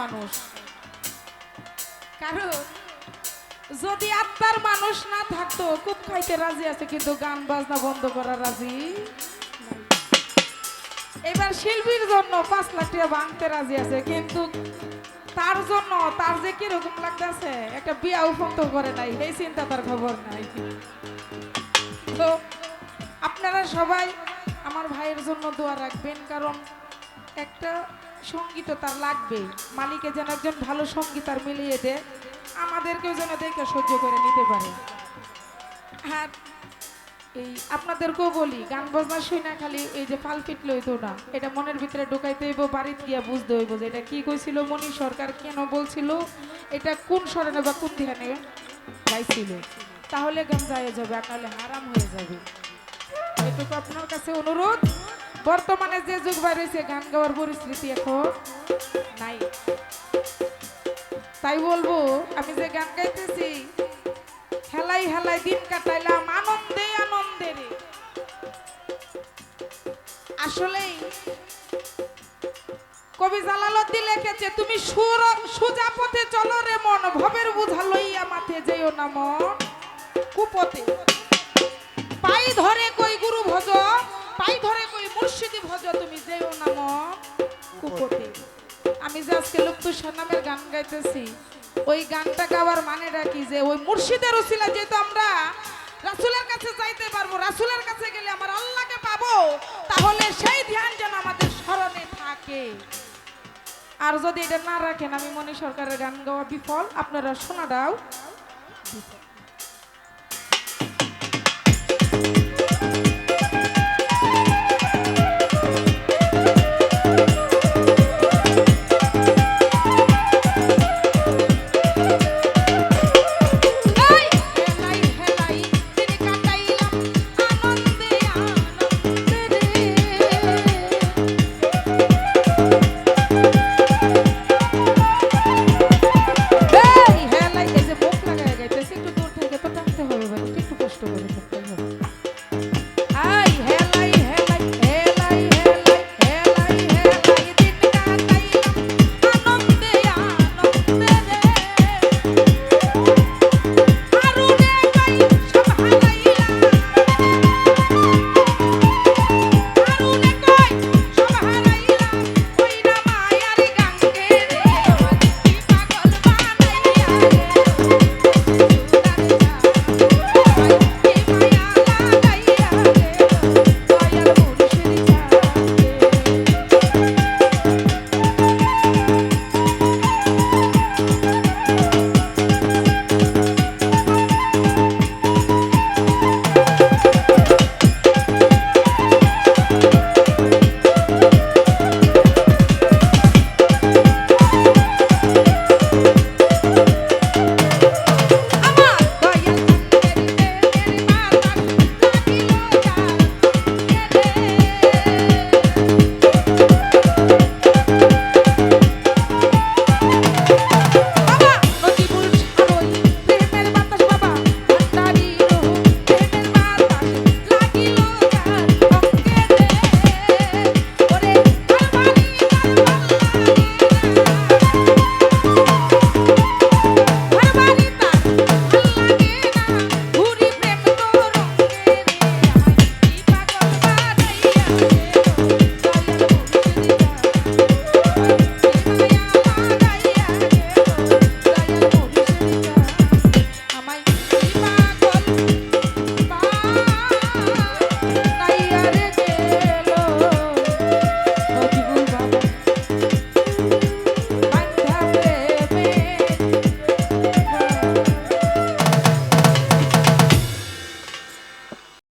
মানুষ কারণ যদি আত্মার মানুষ না থাকতো, খুব খাইতে রাজি আছে, কিন্তু গান বাজনা বন্ধ করা রাজি এবার শিল্পীর জন্য পাঁচ লাখ টাকা ভাঙতে রাজি আছে, কিন্তু তার জন্য তার যে কীরকম লাগতেছে, একটা বিয়া উপন্ত করে নাই, এই চিন্তা তার খবর নাই। তো আপনারা সবাই আমার ভাইয়ের জন্য দোয়া রাখবেন, কারণ একটা সংগীত তার লাগবে। মালিকে যেন একজন ভালো সংগীত আর মিলিয়ে দেয়, আমাদেরকেও যেন দেখে সহ্য করে নিতে পারে। আর এই আপনাদেরকেও বলি, গান বাজনা শুই না খালি এই যে ফাল ফিট লইতো না। এটা মনের ভিতরে ঢুকাইতে হইব, বাড়িতে গিয়া বুঝতে হইব যে এটা কি কইছিল, মনি সরকার কেন বলছিল, এটা কোন স্মরণে বা কোন ধ্যানে গাইছিল। তাহলে গান যায় যাবে আর নাহলে হারাম হয়ে যাবে। এটুকু আপনার কাছে অনুরোধ। বর্তমানে যে যুগ বাইরেছে গান গাওয়ার পরিস্থিতি এখন নাই। তাই বলব, আমি যে গান গাইতেছি, হেলাই হেলাই দিন কাটাইলাম, আনন্দে আনন্দে রে। আসলেই কবি জালালউদ্দিন লিখেছে তুমি সুর, সুজা পথে চলো রে মন, ভবের বুঝা লইয়া মাথে যেও না মন, কুপথে। পাই ধরে কই গুরু ভজ পাই ধরে কই মুর্শিদি ভজ, তুমি যেও না মন কুপথে আমি যে আজকে লুপ্তুসার নামের গান গাইতেছি, ওই গানটা গাওয়ার মানেটা কি যে ওই মুর্শিদের উসিলা যেহেতু আমরা রাসুলের কাছে যাইতে পারব, রাসুলের কাছে গেলে আমার আল্লাহকে পাবো, তাহলে সেই ধ্যান যেন আমাদের স্মরণে থাকে। আর যদি এটা না রাখেন, আমি মনে সরকারের গান গাওয়া বিফল। আপনারা শোনা দাও। বিফল 就是。